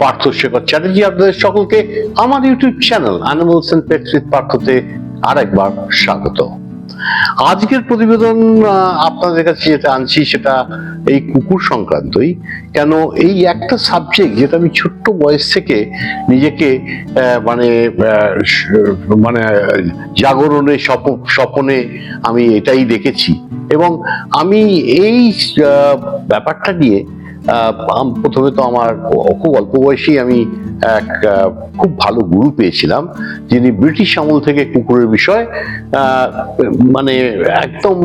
পার্থ শেখর চ্যাটার্জি আপনাদের সকলকে আমার YouTube channel animals and pets with পার্থতে আরেকবার স্বাগত। আজকের প্রতিবেদন আপনাদের কাছে যেটা আনছি সেটা এই কুকুর সংক্রান্তই। কেন এই একটা সাবজেক্ট যেটা আমি ছোট্ট বয়স থেকে নিজেকে মানে মানে জাগরণে স্বপনে আমি এটাই দেখেছি। এবং আমি এই ব্যাপারটা নিয়ে প্রথমে তো আমার খুব অল্প বয়সেই আমি এক খুব ভালো গুরু পেয়েছিলাম, যিনি ব্রিটিশ আমল থেকে কুকুরের বিষয় মানে একদম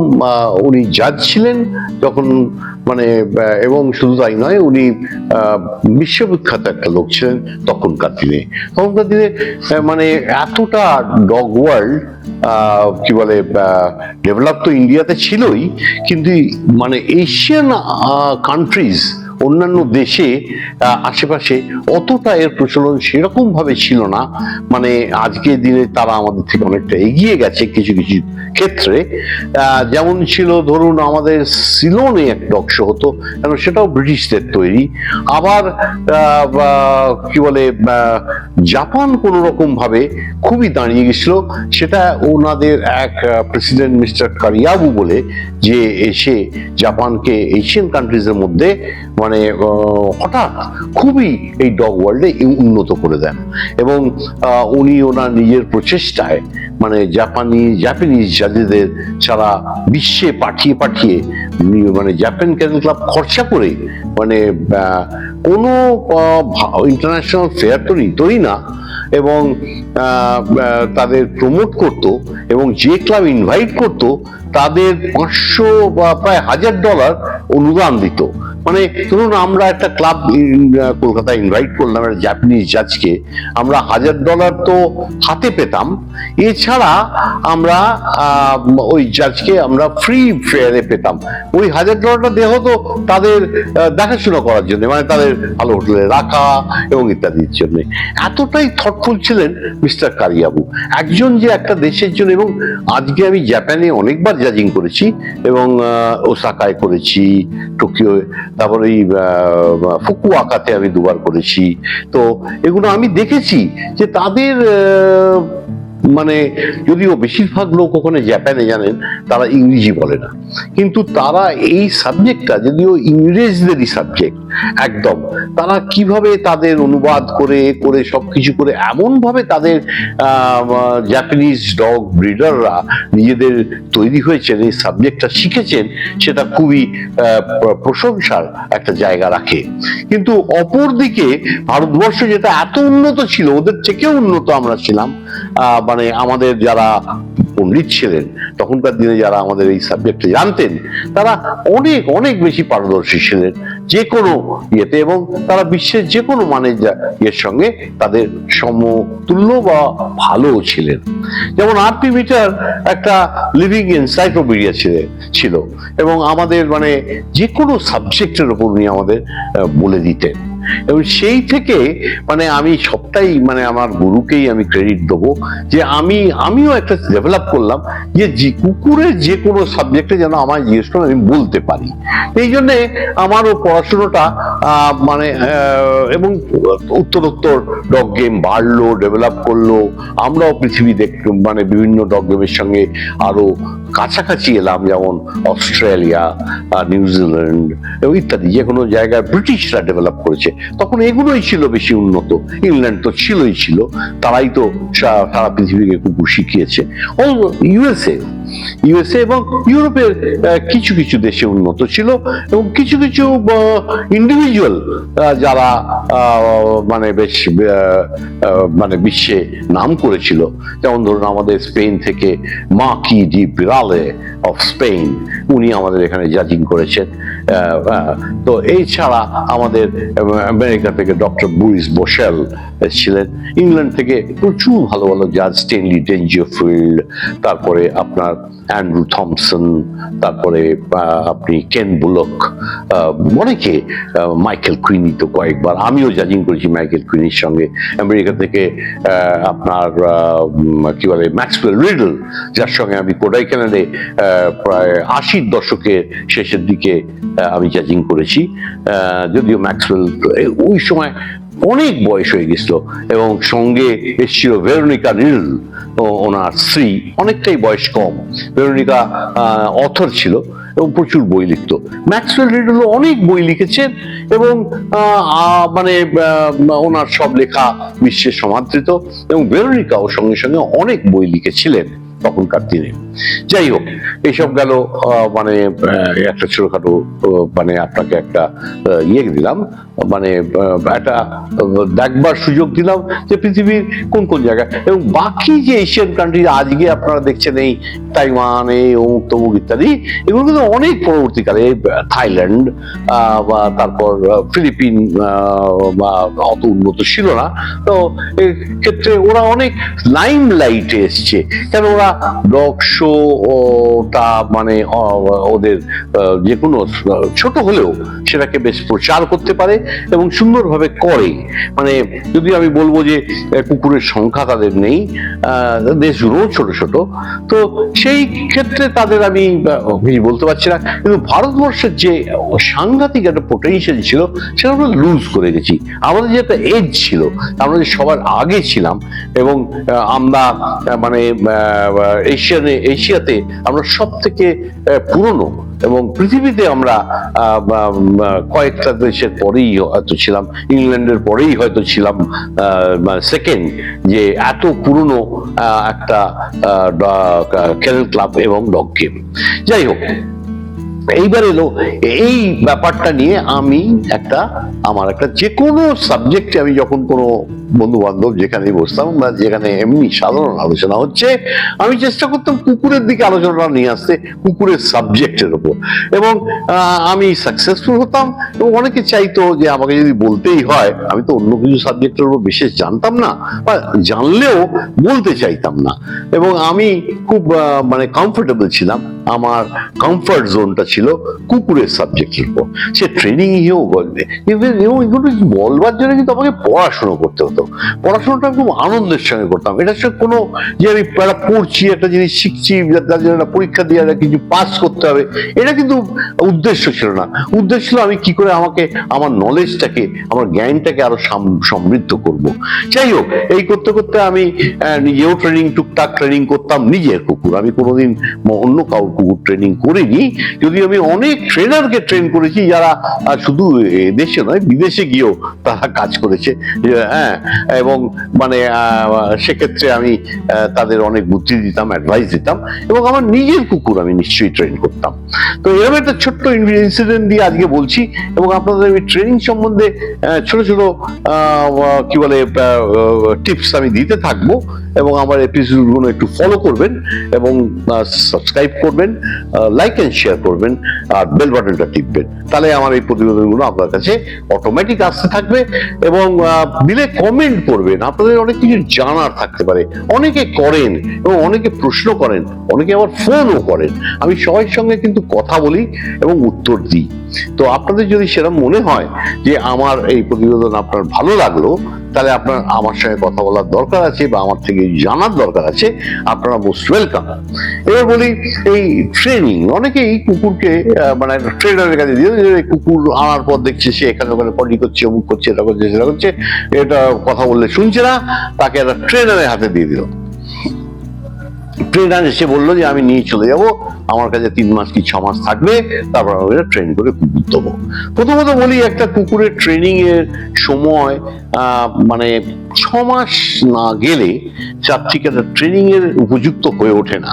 উনি জাজ ছিলেন যখন মানে এবং শুধু তাই নয়, উনি বিশ্ববিখ্যাত একটা লোক ছিলেন তখনকার দিনে। তখনকার দিনে মানে এতটা ডগ ওয়ার্ল্ড কি বলে ডেভেলপ তো ইন্ডিয়াতে ছিলই, কিন্তু মানে এশিয়ান কান্ট্রিজ অন্যান্য দেশে আশেপাশে অতটা এর প্রচলন সেরকম ভাবে ছিল না। মানে আজকের দিনে তারা আমাদের থেকে অনেকটা এগিয়ে গেছে কিছু কিছু ক্ষেত্রে। যেমন ছিল ধরুন আমাদের সিলনে এক ডক্স হতো, কেন সেটাও ব্রিটিশদের তৈরি। আবার কি বলে জাপান কোনো রকম ভাবে খুবই দাঁড়িয়ে গেছিল। সেটা ওনাদের এক প্রেসিডেন্ট মিস্টার কারিয়াবু বলে, যে এসে জাপানকে এশিয়ান কান্ট্রিজের মধ্যে মানে আহ, হঠাৎ খুবই এই ডগ ওয়ার্ল্ডে উন্নত করে দেন। এবং উনি ওনার নিজের প্রচেষ্টায় মানে জাপানি জাপানিজ জাতিদের সারা বিশ্বে পাঠিয়ে পাঠিয়ে মানে জাপান ক্যানেল ক্লাব খরচা করে মানে কোনো ইন্টারন্যাশনাল ফেয়ার তো নিতই না এবং তাদের প্রমোট করত এবং যে ক্লাব ইনভাইট করত তাদের পাঁচশো বা প্রায় হাজার ডলার অনুদান দিত। মানে ধরুন আমরা একটা ক্লাব কলকাতায় ইনভাইট করলাম একটা জাপানিজ জাজকে আমরা হাজার ডলার তো হাতে পেতাম। এছাড়া আমরা ওই জাজকে আমরা ফ্রি ফেয়ারে পেতাম। ওই হাজার ডলারটা দেওয়া হতো তাদের দেখাশোনা করার জন্য মানে তাদের ভালো হোটেলে রাখা এবং ইত্যাদির জন্য। এতটাই থটফুল ছিলেন মিস্টার কারিয়াবু। একজন যে একটা দেশের জন্য, এবং আজকে আমি জাপানে অনেকবার জাজিং করেছি এবং ওসাকায় করেছি টোকিও তারপরে এই ফুকুয়াকাতে আমি দুবার করেছি। তো এগুলো আমি দেখেছি যে তাদের মানে যদিও বেশিরভাগ লোক ওখানে জাপানে জানেন, তারা ইংরেজি বলে না। কিন্তু তারা এই সাবজেক্টটা যদিও ইংরেজদেরই সাবজেক্ট একদম। তারা কীভাবে তাদের অনুবাদ করে করে সবকিছু করে এমন ভাবে তাদের জাপানিজ ডগ ব্রিডাররা নিজেদের তৈরি হয়েছেন, এই সাবজেক্টটা শিখেছেন, সেটা খুবই প্রশংসার একটা জায়গা রাখে। কিন্তু অপরদিকে ভারতবর্ষ যেটা এত উন্নত ছিল, ওদের থেকেও উন্নত আমরা ছিলাম মানে আমাদের যারা পণ্ডিত ছিলেন, তখনকার দিনে যারা আমাদের এই সাবজেক্টে জানতেন, তারা অনেক অনেক বেশি পারদর্শী ছিলেন। যে কোনো ইয়েতে এবং তারা বিশ্বের যে কোনো মানের ইয়ের সঙ্গে তাদের সমতুল্য বা ভালো ছিলেন। যেমন আর পি মিটার একটা লিভিং এনসাইক্লোপিডিয়া ছিল এবং আমাদের মানে যে কোনো সাবজেক্টের উপর উনি আমাদের বলে দিতেন। এবং সেই থেকে মানে আমি সবটাই মানে আমার গুরুকেই আমি ক্রেডিট দেবো যে আমি, আমিও একটা ডেভেলপ করলাম যে কুকুরের যে কোনো সাবজেক্টে যেন আমার জিজ্ঞেস করে আমি বলতে পারি। এই জন্যে আমারও পড়াশুনোটা মানে এবং উত্তরোত্তর ডগ গেম বাড়লো ডেভেলপ করল। আমরাও পৃথিবী দেখ মানে বিভিন্ন ডগ গেমের সঙ্গে আরও কাছাকাছি এলাম, যেমন অস্ট্রেলিয়া নিউজিল্যান্ড এবং ইত্যাদি, যে কোনো জায়গায় ব্রিটিশরা ডেভেলপ করেছে। তখন এগুলোই ছিল বেশি উন্নত। ইংল্যান্ড তো ছিলই ছিল, তারাই তো সারা পৃথিবীকে কুকুর শিখিয়েছে। ইউএসএ ইউএসএ এবং ইউরোপের কিছু কিছু দেশে উন্নত ছিল এবং কিছু কিছু ইন্ডিভিজুয়াল যারা মানে বেশ মানে বিশ্বে নাম করেছিল। যেমন ধরুন আমাদের স্পেন থেকে মাকি ডি বিরালে অফ স্পেন, উনি আমাদের এখানে জাজিং করেছেন। তো এই ছাড়া আমাদের আমেরিকা থেকে ডক্টর বুইস বোশেল ছিলেন ইংল্যান্ড থেকে প্রচুর ভালো ভালো জাজ, স্টেনলি ডেঞ্জিওফিল্ড তারপরে আপনার অ্যান্ড্রু থমসন, তারপরে আপনি কেন বুলক অনেকে মাইকেল কুইনি তো কয়েকবার, আমিও জাজিং করেছি মাইকেল কুইনির সঙ্গে। আমেরিকা থেকে আপনার কি বলে, ম্যাক্সওয়েল রিডল, যার সঙ্গে আমি কোডাই ক্যানাডে প্রায় আশির দশকের শেষের দিকে আমি জাজিং করেছি। যদিও ম্যাক্সওয়েল ওই সময় অনেক বয়স হয়ে গেছিল এবং সঙ্গে এসেছিল ভেরোনিকা রিল ওনার স্ত্রী, অনেকটাই বয়স কম। ভেরোনিকা অথর ছিল এবং প্রচুর বই লিখত। ম্যাক্সওয়েল রিডল অনেক বই লিখেছেন এবং মানে ওনার সব লেখা বিশ্বে সমাদৃত এবং ভেরোনিকাও সঙ্গে সঙ্গে অনেক বই লিখেছিলেন। তখনকার দিনে যাই হোক এইসব গেল মানে একটা ছোটখাটো মানে আপনাকে একটা ইয়ে দিলাম মানে একটা দেখবার সুযোগ দিলাম যে পৃথিবীর কোন কোন জায়গায়। এবং বাকি যে এশিয়ান কান্ট্রি আজকে আপনারা দেখছেন এই তাইওয়ান এই অমুক তমুক ইত্যাদি, এগুলো কিন্তু অনেক পরবর্তীকালে থাইল্যান্ড বা তারপর ফিলিপিন বা অত উন্নত ছিল না। তো ক্ষেত্রে ওরা অনেক লাইম লাইটে এসছে। কেন ওরা ডগ শো টা মানে ওদের যে কোনো ছোট হলেও সেটাকে বেশ প্রচার করতে পারে এবং সুন্দরভাবে করে। মানে যদি আমি বলব যে কুকুরের সংখ্যা তাদের নেই আহ, দেশ জুড়েও ছোট ছোট। তো সেই ক্ষেত্রে তাদের আমি বলতে পারছি না। কিন্তু ভারতবর্ষের যে সাংঘাতিক একটা পোটেনশিয়াল ছিল সেটা আমরা লুজ করে গেছি। আমাদের যে একটা এজ ছিল আমরা যে সবার আগে ছিলাম এবং আমরা মানে এশিয়ানে এশিয়াতে আমরা সব থেকে পুরনো এবং পৃথিবীতে আমরা কয়েকটা দেশের পরেই হয়তো ছিলাম, ইংল্যান্ডের পরেই হয়তো ছিলাম সেকেন্ড যে এত পুরনো একটা কেনেল ক্লাব এবং ডগ গেম যাই হোক, এইবার এলো, এই ব্যাপারটা নিয়ে আমি একটা, আমার একটা যে কোনো সাবজেক্টে আমি যখন কোনো বন্ধু বান্ধব যেখানে বসতাম বা যেখানে এমনি সাধারণ আলোচনা হচ্ছে, আমি চেষ্টা করতাম কুকুরের দিকে আলোচনাটা নিয়ে আসতে, কুকুরের সাবজেক্টের উপর এবং আমি সাকসেসফুল হতাম এবং অনেকে চাইতো যে আমাকে যদি বলতেই হয়, আমি তো অন্য কিছু সাবজেক্টের উপর বিশেষ জানতাম না বা জানলেও বলতে চাইতাম না। এবং আমি খুব মানে কমফোর্টেবল ছিলাম। আমার কমফর্ট জোনটা ছিল কুকুরের সাবজেক্টের উপর। সে ট্রেনিং হিও বলবে বলবার জন্য কিন্তু আমাকে পড়াশোনা করতে হতো। পড়াশোনাটা খুব আনন্দের সঙ্গে করতাম। এটা সে কোনো যে আমি একটা পড়ছি, একটা জিনিস শিখছি তার জন্য একটা পরীক্ষা দিয়ে একটা কিছু পাস করতে হবে, এটা কিন্তু উদ্দেশ্য ছিল না। উদ্দেশ্য ছিল আমি কি করে আমাকে, আমার নলেজটাকে আমার জ্ঞানটাকে আরও সমৃদ্ধ করব। যাই হোক, এই করতে করতে আমি নিজেও ট্রেনিং টুকটাক ট্রেনিং করতাম, নিজের কুকুর। আমি কোনোদিন অন্য কাউর কুকুর ট্রেনিং করিনি। যদি আমি অনেক ট্রেনারকে ট্রেন করেছি, যারা শুধু দেশে নয়, বিদেশে গিয়েও তারা কাজ করেছে। হ্যাঁ এবং মানে সেক্ষেত্রে আমি তাদের অনেক বুদ্ধি দিতাম অ্যাডভাইস দিতাম এবং আমার নিজের কুকুর আমি নিশ্চয়ই ট্রেন করতাম। তো এরকম একটা ছোট্ট ইনসিডেন্ট দিয়ে আজকে বলছি এবং আপনাদের আমি ট্রেনিং সম্বন্ধে ছোট ছোট কি বলে টিপস আমি দিতে থাকব এবং আমার এপিসোডগুলো একটু ফলো করবেন এবং সাবস্ক্রাইব করবেন লাইক এন্ড শেয়ার করবেন আর বেল বাটনটা টিপবেন। তাহলে আমার এই প্রতিবেদনগুলো আপনার কাছে অটোমেটিক আসতে থাকবে এবং দিলে কমেন্ট করবেন। আপনাদের অনেক কিছু জানার থাকতে পারে। অনেকে করেন এবং অনেকে প্রশ্ন করেন, অনেকে আবার ফোনও করেন। আমি সবাই সঙ্গে কিন্তু কথা বলি এবং উত্তর দিই। তো আপনাদের যদি সেরকম মনে হয় যে আমার এই প্রতিবেদন আপনার ভালো লাগল তাহলে আপনার আমার সঙ্গে কথা বলার দরকার আছে বা আমার থেকে জানার দরকার আছে, আপনারা মোস্ট ওয়েলকাম এবার বলি, এই ট্রেনিং অনেকেই কুকুরকে মানে ট্রেনারের কাছে দিয়ে কুকুর আনার পর দেখছে সে এখানে ওখানে পটি করছে, অমুক করছে, এটা করছে, সেটা করছে, এটা কথা বললে শুনছে না, তাকে একটা ট্রেনারের হাতে দিয়ে দিল। ট্রেনার এসে বলল যে, আমি নিয়ে চলে যাব। আমার কাছে তিন মাস কি, ছ মাস থাকবে। তারপর আমি ট্রেন করে কুকুর দেবো। প্রথমত বলি, একটা কুকুরের ট্রেনিং এর সময় মানে ছ মাস না গেলে ঠিক একটা ট্রেনিং এর উপযুক্ত হয়ে ওঠে না।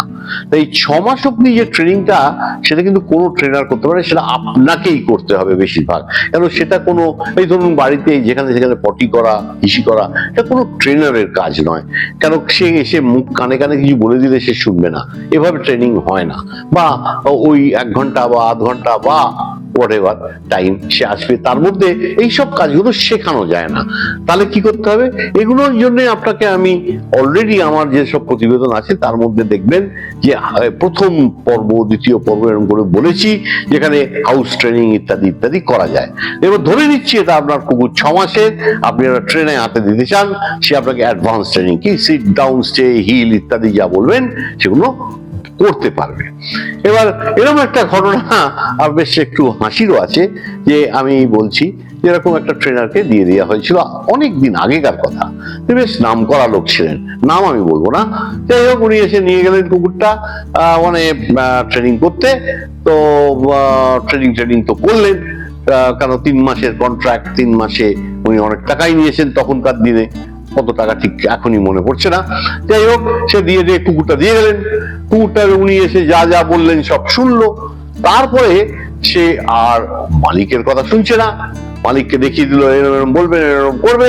তাই ছ মাস অব্দি যে ট্রেনিংটা সেটা কিন্তু কোনো ট্রেনার করতে পারে সেটা আপনাকেই করতে হবে বেশিরভাগ। কেন সেটা কোনো, এই ধরুন বাড়িতে যেখানে সেখানে পটি করা, হিসি করা, এটা কোনো ট্রেনারের কাজ নয়। কেন সে এসে মুখ কানে কানে কিছু বলে দিলে সে শুনবে না। এভাবে ট্রেনিং হয় না। বা ওই এক ঘণ্টা বা আধ ঘণ্টা বা হোয়াট এভার টাইম সে আসবে, তার মধ্যে এইসব কাজগুলো শেখানো যায় না। তাহলে কি করতে হবে? এগুলোর আপনাকে আমি অলরেডি আমার যেসব প্রতিবেদন আছে, তার মধ্যে দেখবেন যে প্রথম পর্ব, দ্বিতীয় পর্ব এরকম করে বলেছি, যেখানে হাউস ট্রেনিং ইত্যাদি ইত্যাদি করা যায়। এবার ধরে নিচ্ছি, এটা আপনার কুকুর ছ মাসের আপনি একটা ট্রেনে হাতে দিতে চান, সে আপনাকে অ্যাডভান্স ট্রেনিং কি সিট ডাউন স্টে হিল ইত্যাদি যা বলবেন, সেগুলো করতে পারবে। এবার এরকম একটা ঘটনা বেশ একটু হাসিরও আছে যে আমি বলছি, যেরকম একটা ট্রেনারকে দিয়ে দেওয়া হয়েছিল অনেক দিন আগেকার কথা। বেশ নাম করা লোক ছিলেন। নাম আমি বলব না। যাই হোক, উনি এসে নিয়ে গেলেন কুকুরটা মানে ট্রেনিং করতে। তো ট্রেনিং ট্রেনিং তো করলেন। কারণ তিন মাসের কন্ট্রাক্ট তিন মাসে উনি অনেক টাকাই নিয়েছেন তখনকার দিনে। কত টাকা ঠিক এখনই মনে পড়ছে না। যাই হোক, সে দিয়ে দিয়ে কুকুরটা দিয়ে গেলেন। কুকুরটা উনি এসে যা যা বললেন সব শুনলো। তারপরে সে আর মালিকের কথা শুনছে না। মালিককে দেখিয়ে দিল এরকম এরকম বলবেন এরকম করবে।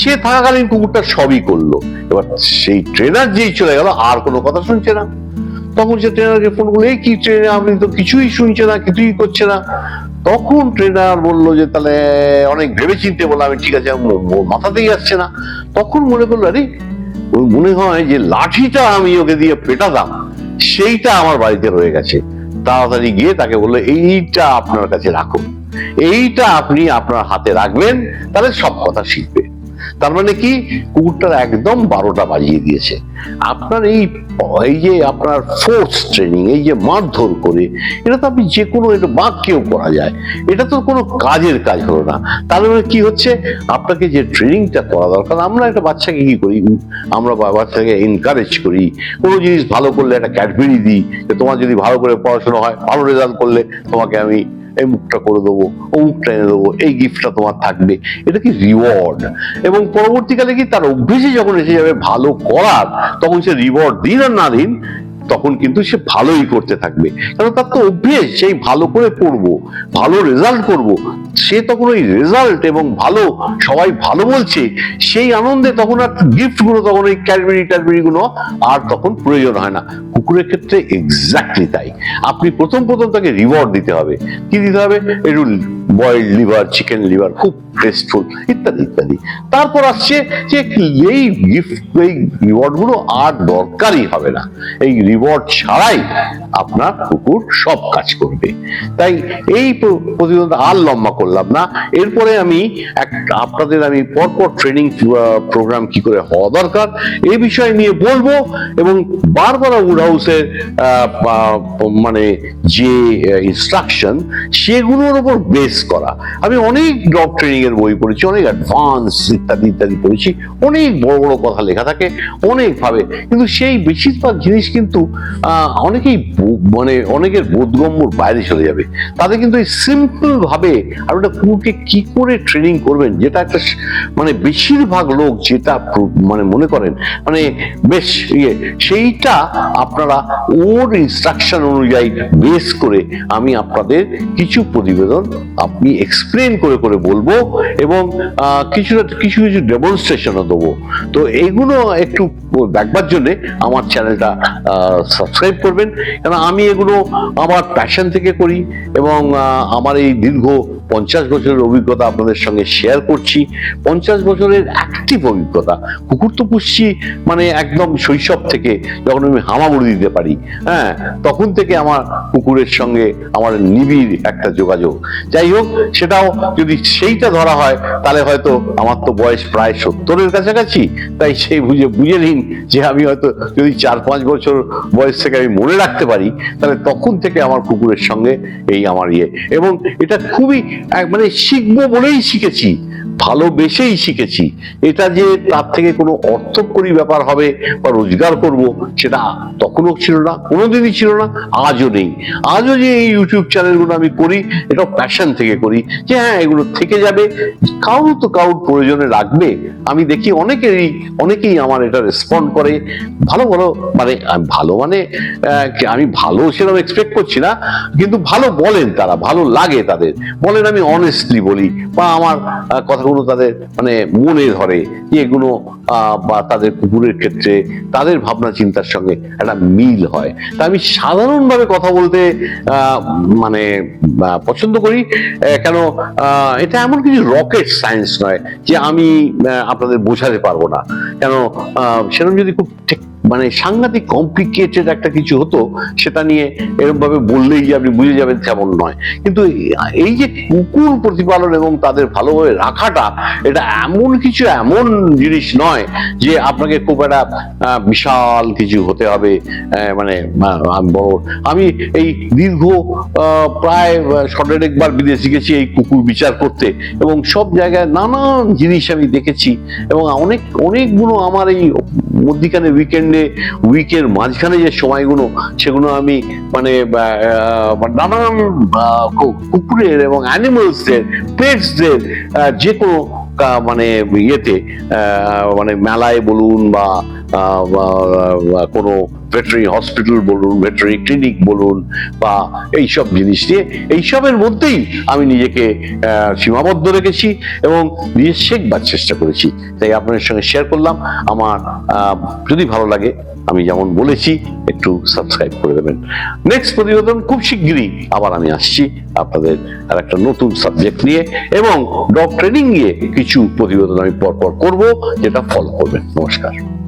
সে থাকাকালীন কুকুরটা সবই করল। এবার সেই ট্রেনার যেই চলে গেল, আর কোনো কথা শুনছে না। তখন সে ট্রেনারকে ফোন করল, এই কি ট্রেনে আপনি তো কিছুই শুনছে না, কিছুই করছে না। তখন ট্রেনার বলল যে, তাহলে অনেক ভেবে চিনতে বললাম, আমি ঠিক আছে মাথাতেই আসছে না। তখন মনে করল, আরে ওই মনে হয় যে লাঠিটা আমি ওকে দিয়ে পেটাতাম সেইটা আমার বাড়িতে রয়ে গেছে। তাড়াতাড়ি গিয়ে তাকে বলল, এইটা আপনার কাছে রাখুন। এইটা আপনি আপনার হাতে রাখবেন, তাহলে সব কথা শিখবে। তার মানে কি? কুকুরটার একদম বারোটা বাজিয়ে দিয়েছে। আপনার এই এই যে আপনার ফোর্স ট্রেনিং এই যে মারধর করে, এটা তো আপনি যে কোনো এটা বাক্যেও করা যায়। এটা তো কোনো কাজের কাজ হলো না। তার মানে কি হচ্ছে? আপনাকে যে ট্রেনিংটা করা দরকার, আমরা একটা বাচ্চাকে কি করি? আমরা বাচ্চাকে এনকারেজ করি, কোনো জিনিস ভালো করলে একটা ক্যাডবেরি দিই, যে তোমার যদি ভালো করে পড়াশোনা হয়, ভালো রেজাল্ট করলে তোমাকে আমি এই মুখটা করে দেবো, ও মুখটা এনে দেবো, এই গিফটটা তোমার থাকবে। এটা কি রিওয়ার্ড এবং পরবর্তীকালে কি তার অভ্যেসে যখন এসে যাবে ভালো করার, তখন সে রিওয়ার্ড দিন আর না দিন, তখন কিন্তু সে ভালোই করতে থাকবে। কারণ তার তো অভ্যেস, সেই ভালো করে পড়ব ভালো রেজাল্ট করব। সে তখন ওই রেজাল্ট এবং ভালো, সবাই ভালো বলছে, সেই আনন্দে তখন আর গিফটগুলো তখন ওই ক্যাডবেরি ট্যাডবেরি গুলো আর তখন প্রয়োজন হয় না। কুকুরের ক্ষেত্রে এক্স্যাক্টলি তাই। আপনি প্রথম প্রথম তাকে রিওয়ার্ড দিতে হবে। কি দিতে হবে? একটু বয়েলড লিভার চিকেন লিভার খুব টেস্টফুল ইত্যাদি ইত্যাদি। তারপর আসছে যে এই গিফট এই রিওয়ার্ডগুলো আর দরকারই হবে না। এই রিওয়ার্ড ছাড়াই আপনার কুকুর সব কাজ করবে। তাই এই প্র- প্রতিবেদন আর লম্বা করলাম না। এরপরে আমি এক, আপনাদের আমি পরপর ট্রেনিং প্রোগ্রাম কি করে হওয়া দরকার এই বিষয় নিয়ে বলব এবং বারবার উড হাউসের মানে যে ইনস্ট্রাকশন সেগুলোর উপর বেস করা। আমি অনেক ডগ ট্রেনিং এর বই পড়েছি, অনেক অ্যাডভান্স ইত্যাদি ইত্যাদি পড়েছি, অনেক বড় বড় কথা লেখা থাকে অনেক ভাবে কিন্তু সেই বেশিরভাগ জিনিস কিন্তু অনেকেই মানে অনেকের বোধগম্যর বাইরে চলে যাবে। তাদের কিন্তু এই সিম্পল ভাবে আর ওটা কুকুরকে কি করে ট্রেনিং করবেন, যেটা একটা মানে বেশিরভাগ লোক যেটা মানে মনে করেন মানে বেশ ইয়ে সেইটা আপনারা ওর ইনস্ট্রাকশন অনুযায়ী বেস করে আমি আপনাদের কিছু প্রতিবেদন আপনি এক্সপ্লেন করে করে বলব এবং আহ, কিছু কিছু ডেমনস্ট্রেশনও দেবো। তো এইগুলো একটু দেখবার জন্যে আমার চ্যানেলটা সাবস্ক্রাইব করবেন। কারণ আমি এগুলো আমার প্যাশন থেকে করি এবং আমার এই দীর্ঘ পঞ্চাশ বছরের অভিজ্ঞতা আপনাদের সঙ্গে শেয়ার করছি। পঞ্চাশ বছরের অ্যাক্টিভ অভিজ্ঞতা। কুকুর তো পুষছি মানে একদম শৈশব থেকে যখন আমি হামাগুড়ি দিতে পারি। হ্যাঁ তখন থেকে আমার কুকুরের সঙ্গে আমার নিবিড় একটা যোগাযোগ। যাই হোক সেটাও যদি সেইটা ধরা হয়, তাহলে হয়তো আমার তো বয়স প্রায় সত্তরের কাছাকাছি। তাই সেই বুঝে বুঝে নিন যে আমি হয়তো যদি চার পাঁচ বছর বয়স থেকে আমি মনে রাখতে পারি, তাহলে তখন থেকে আমার কুকুরের সঙ্গে এই আমার ইয়ে। এবং এটা খুবই মানে শিখব বলেই শিখেছি। ভালোবেসেই শিখেছি। এটা যে তার থেকে কোনো অর্থকরী ব্যাপার হবে বা রোজগার করব সেটা তখনও ছিল না কোনোদিনই ছিল না আজও নেই। আজও যে এই ইউটিউব চ্যানেলগুলো আমি করি এটা প্যাশন থেকে করি যে হ্যাঁ এগুলো থেকে যাবে কারও তো কারোর প্রয়োজনে রাখবে। আমি দেখি অনেকেরই অনেকেই আমার এটা রেসপন্ড করে। ভালো ভালো মানে ভালো মানে আমি ভালো সেরকম এক্সপেক্ট করছি না কিন্তু ভালো বলেন তারা ভালো লাগে তাদের। বলেন আমি অনেস্টলি বলি বা আমার আহ, কথাগুলো তাদের মানে মনে ধরে এগুলো বা তাদের কুকুরের ক্ষেত্রে তাদের ভাবনা চিন্তার সঙ্গে একটা মিল হয়। তা আমি সাধারণভাবে কথা বলতে মানে পছন্দ করি কেন এটা এমন কিছু রকেট সায়েন্স নয় যে আমি আপনাদের বোঝাতে পারব না। কেন সেরকম যদি খুব মানে সাংঘাতিক কমপ্লিকেটেড একটা কিছু হতো, সেটা নিয়ে এরকম ভাবে বললেই যে আপনি বুঝে যাবেন তেমন নয়। কিন্তু এই যে কুকুর প্রতিপালন এবং তাদের ভালোভাবে রাখাটা, এটা এমন কিছু, এমন জিনিস নয় যে আপনাকে খুব একটা বিশাল কিছু হতে হবে মানে বড়। আমি এই দীর্ঘ প্রায় সটেরেকবার বিদেশে গেছি এই কুকুর বিচার করতে এবং সব জায়গায় নানান জিনিস আমি দেখেছি এবং অনেক, অনেকগুলো আমার এই মধ্যিখানে উইকেন্ডে উইকের মাঝখানে যে সময়গুলো সেগুলো আমি মানে নানান কুকুরের এবং অ্যানিমালসদের পেটসদের যে কোনো মানে ইয়েতে মানে মেলায় বলুন বা কোনো ভেটারি হসপিটাল বলুন, ভেটারি ক্লিনিক বলুন বা এইসব জিনিস নিয়ে, এইসবের মধ্যেই আমি নিজেকে সীমাবদ্ধ রেখেছি এবং নিজে শেখবার চেষ্টা করেছি। তাই আপনাদের সঙ্গে শেয়ার করলাম। আমার যদি ভালো লাগে আমি যেমন বলেছি, একটু সাবস্ক্রাইব করে দেবেন। নেক্সট প্রতিবেদন খুব শীঘ্রই আবার আমি আসছি আপনাদের আর একটা নতুন সাবজেক্ট নিয়ে এবং ডগ ট্রেনিং নিয়ে কিছু প্রতিবেদন আমি পরপর করব, যেটা ফলো করবেন। নমস্কার।